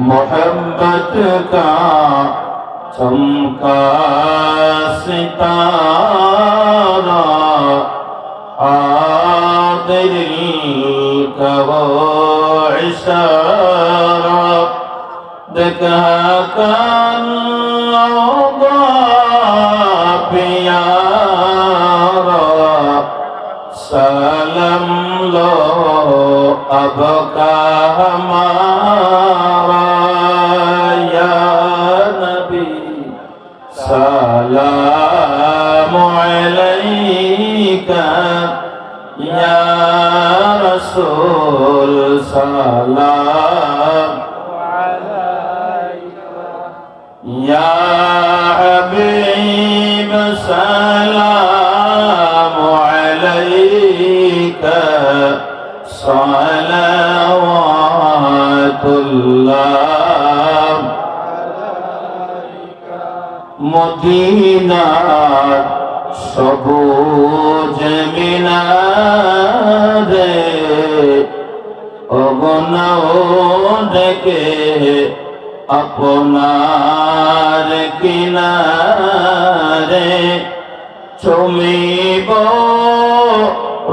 मोहब्बत का चमका सितारा आदिल का वो इशारा देखा कान بقى ہمارا یا نبی سلام علیکہ یا رسول سلام মদিনার সবুজ মিনারে অগনাও ডেকে আপনার কিনারে চমিব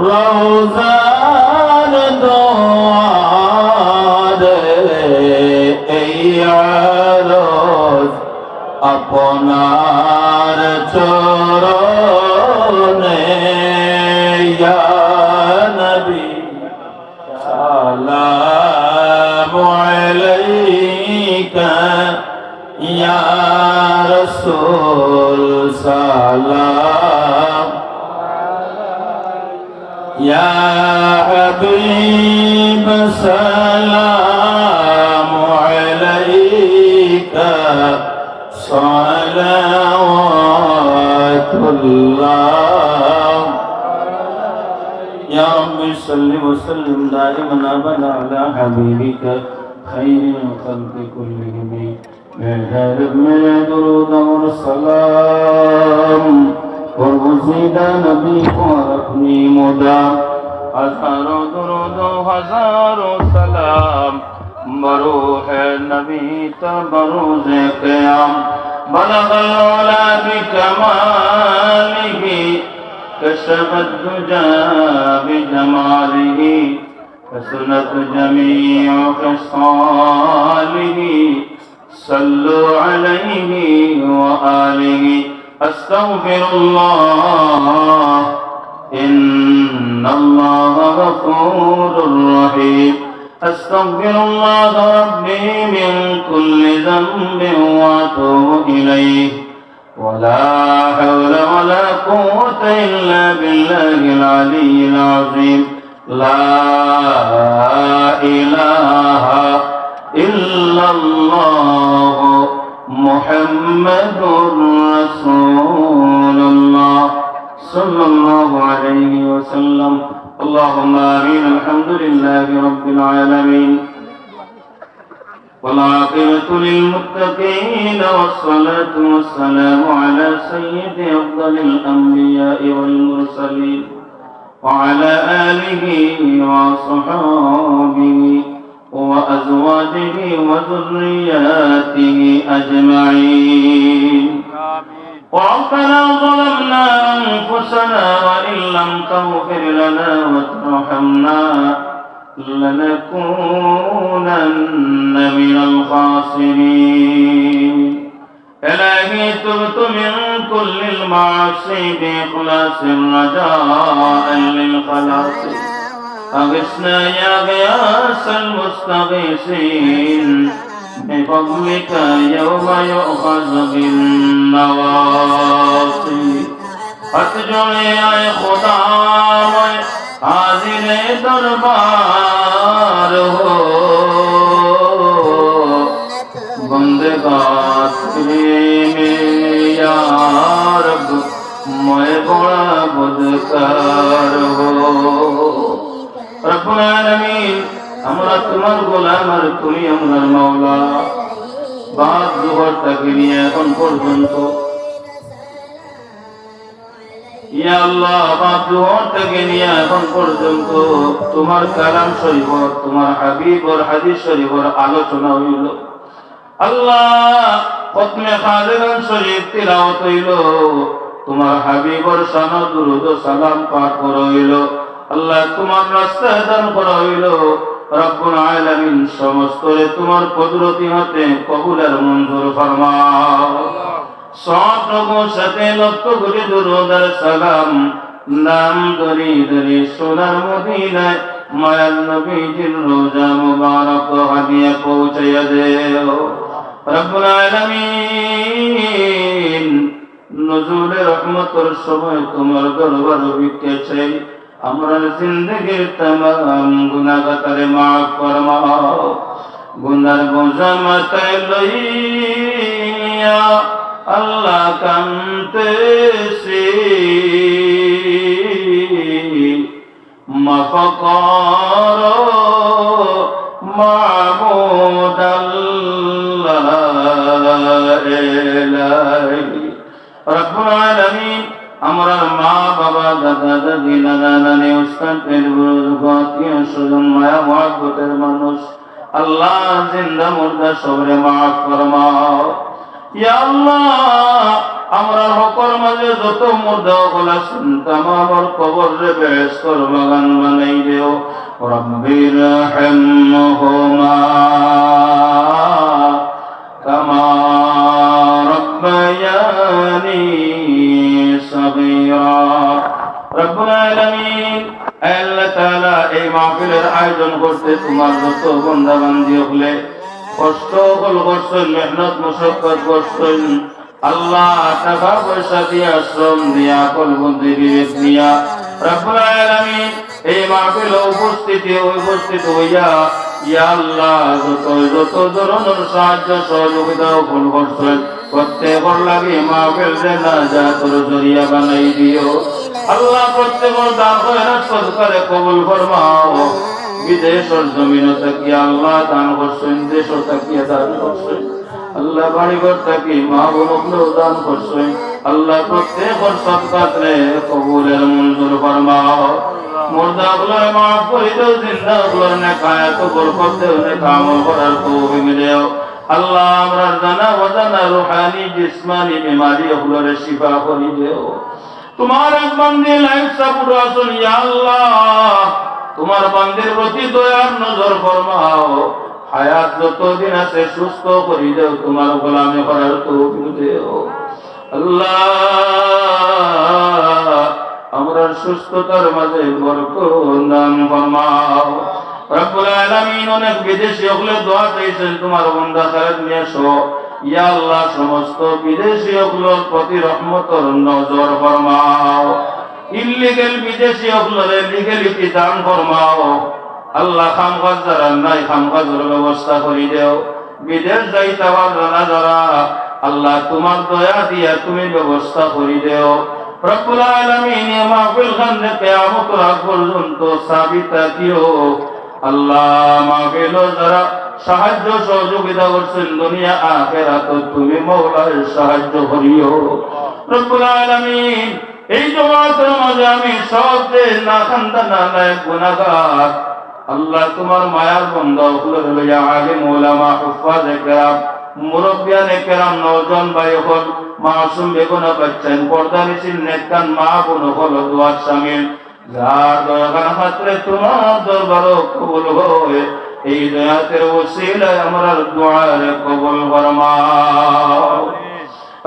রোজার يا حبيب سلام عليك صلوات الله. يا رب صل وسلم دائما أبدا على حبيبك خير الخلق كلهم. من هذا من درود والسلام برگزیدہ نبی ورقني مدى. مدام درود و سلام. بروح النبي تبروز قيام. بلغ العلا بكماله. كشف الدجى بجماله. حسنت جميع خصاله. صلوا عليه وآله. أستغفر الله. إن الله غفور رحيم. أستغفر الله ربي من كل ذنب وأتوب إليه. ولا حول ولا قوة إلا بالله العلي العظيم. لا إله إلا الله. محمد رسول الله صلى الله عليه وسلم. اللهم آمين. الحمد لله رب العالمين. والعاقبة للمتقين والصلاة والسلام على سيد أفضل الأنبياء والمرسلين وعلى آله وصحابه وأزواجه وذرياته أجمعين. ربنا ظلمنا أنفسنا وإن لم تغفر لنا وترحمنا لنكونن من الخاسرين. إلهي تبت من كل المعاصي بإخلاص رجاء للخلاص. أغثنا يا غياث المستغيثين بفضلك يوم يؤخذ بالنواصي فتجل يا خدا حاضر دربار ہو بندگار میں یا رب میں بڑا بدکار ہو আমরা তোমার গোলাম আর তুমি আমার মাওলা। বাদ জোহর থেকে নিয়ে এখন পর্যন্ত তোমার কালাম শরীফ, তোমার হাবিবর হাদিস শরীফর আলোচনা হইল। আল্লাহ শরীফ তিলাওয়াত হইল। তোমার হাবিবর সানা দুরুদ সালাম পাঠ করা হইল। আল্লাহ তোমার রাস্তায় দান করা হইল। রব্বুল আলামিন সমস্ত রে তোমার কুদরতি হাতে কবুল আর মঞ্জুর ফরমাও। সব লোগোं সাথে লক্ষ করে দুরুদ সালাম। নাম দরি দরি সোনার মদিনায় মায়ার নবীজির রোজা মুবারক হাদিয়া পৌঁছাইয়া দেও। রব্বুল আলামিন নজরুলে রহমতের সময় তোমার দরবার ভিক্ষে আমরা জিন্দগি তমাম গুনাহগারে মাফ ফরমাও গুনার বোঝা মাথায় লইয়া আল্লাহ কান্তেছি মাফ কর। আল্লাহ জিন্দা মুর্দা সবরে মাফ ফরমাও। ইয়া আল্লাহ, আমরা হকর মাঝে যত মুর্দা গলা শুনতাম, আমার কবর রে বেশ কর বাগান বানাই দেও। রব্বির হামহুমা কামা রব্বায়ানি রব্বুল এই মাহফিলের আয়োজন করতে তোমার যত বান্দা বান্দি হলে কষ্ট হল করছেন মেহনত, মুশাক্কাত করছেন আল্লাহ টাকা পয়সা দিয়া, শ্রম দিয়া, কল বুদ্ধি বিবেক দিয়া এই মাহফিলে উপস্থিতি হইয়া, ইয়া আল্লাহ যত ধরনের সাহায্য, সহযোগিতা প্রত্যেকর লাগে মাহফিল না যা তোর জরিয়া বানাই দিও। আল্লাহ প্রত্যেকর দান খয়রাত সদকারে কবুল ফরমাও। জমিন থাকি আল্লাহ দান করছেন, দেশ থাকিয়া দান করছেন। আল্লাহ বাড়ি ঘর থাকি মা বোনগুলো দান করছেন। আল্লাহ প্রত্যেকর সৎকাত্রে কবুলের মঞ্জুর ফরমাও। আল্লাহ আমরা জানা অজানা রুহানি, জিসমানি বিমারি গুলোর শিফা করে দেও। তোমার এক বান্দি লাইফ সাপোর্ট আসুন আল্লাহ। তোমার বান্দির প্রতি দয়ার নজর ফরমাও। হায়াত যতদিন আছে, সুস্থ করি দেও, তোমার গোলামে করার তৌফিক দেও। আল্লাহ আমরা সুস্থতার মাঝে বরকত ফরমাও। রব্বুল আলামিন অনেক বিদেশি হলে দোয়া চাইছেন, তোমার বান্দা খালেদ নিয়ে ইয়া আল্লাহ, সমস্ত বিদেশি হগুলোর প্রতি রহমতর নজর ফরমাও। ইল্লিগেল হগুলোরে লিগেলিটি দান ফরমাও। আল্লাহ খামকাজ যারা নাই খামকাজের ব্যবস্থা করে দেও। বিদেশ যাইতে পারবে না যারা, আল্লাহ তোমার দয়া দিয়া তুমি ব্যবস্থা করে দিও। আল্লাহ মাহফিল যারা সাহায্য সহযোগিতা করছেন দুনিয়া আখেরাত। তুমি মৌলার সাহায্য করিও। এই জমাতের মাঝে আমি সবচেয়ে না খান্দা না নাই গুনাহগার। আল্লাহ তোমার মায়ার বন্ধ লইয়া কেরাম নজন মাসুম বেগুনা বাচ্চান পর্দা নিছিল নেকান মা বোন হল দোয়ার সামিল যার তোমার দরবার কবুল এই দয়াতের ওসিলায় আমরা দোয়ার কবুল ফরমাও।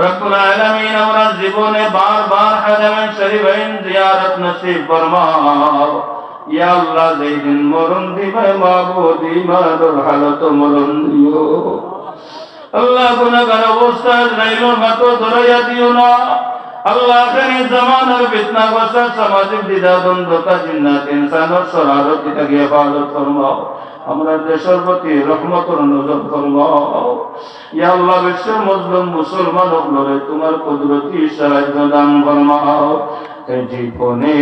রব্বুল আলামিন আমরা জীবনে বারবার হারামেন শরীফাইন জিয়ারত নসিব ফরমাও। ইয়া আল্লাহ যেই দিন মরণ দিবে, মাবুদ ইমানের হালত মরণ দিও। আল্লাহ, গুনাহগার অবস্থা নাইল মাতো ধরাইয়া দিও না। আল্লাহ খানি জামানার ফিতনা গোসা সামাজিক দ্বিধা, দ্বন্দ্বতা, জিন্নাত, ইনসানের শরারতি থেকে হেফাজত ফরমাও? আমরা দেশের প্রতি রহমতর নজর ফরমাও ইয়া আল্লাহ বিশ্বের মুসলিম, মুসলমান হলরে তোমার কুদরতি সাহায্য দান ফরমাও। জীবনে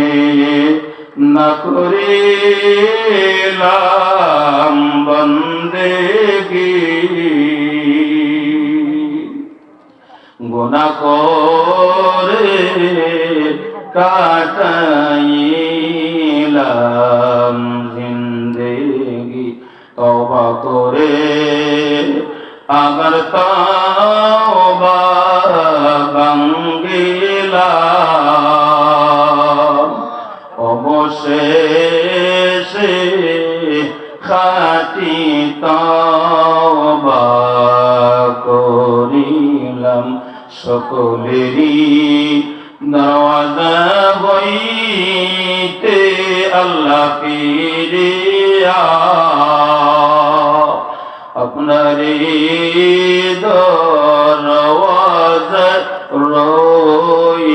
না করিলাম বন্দেগী। গুনা করে কাটাইলাম। তবা করে। আবার তবা বাঙ্গিলাম অবশেষে খাটি তবা করিলাম সকলেরই। দরওয়াজা হইতে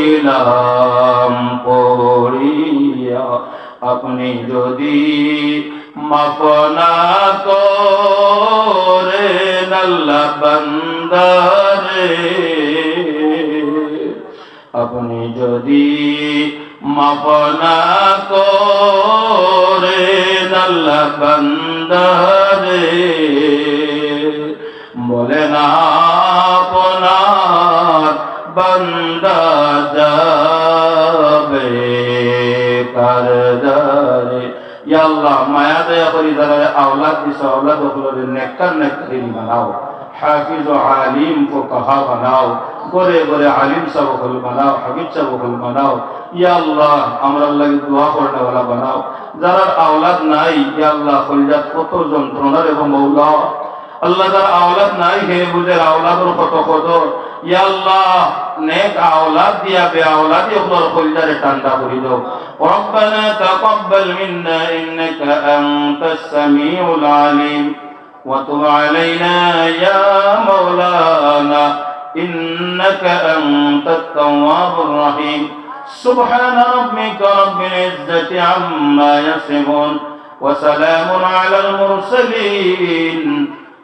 রইলাম পড়িয়া আপনি যদি মাপনা করে আল্লাহ বান্দারে আপনি যদি মাপনা করে আল্লাহ আল্লাহ মায়া দয়া করি যারা আওলাদ দিছে, আওলাদ হলরে নেককার নেককারিন বানাও। হাফিজ ও আলিম কো কাহা বানাও। গরে গরে আলিম সব হল বানাও, হাবিব সব হল বানাও। ইয়া আল্লাহ, আমরা লাগি দোয়া করনে वाला বানাও। যারা আওলাদ নাই, ইয়া আল্লাহ কলিজাত কত যন্ত্রণার এবং মৌলা। আল্লাহ যার আওলাদ নাই, হে বুঝে আওলাদের কত কদর। ইয়া আল্লাহ নেক আওলাদ দিয়া বে আওলাদ ইখলার কলিজারে ঠান্ডা করে দাও ربنا تقبل منا إنك أنت السميع العليم وتب علينا يا مولانا إنك أنت التواب الرحيم سبحان ربك رب العزة عما يصفون وسلام على المرسلين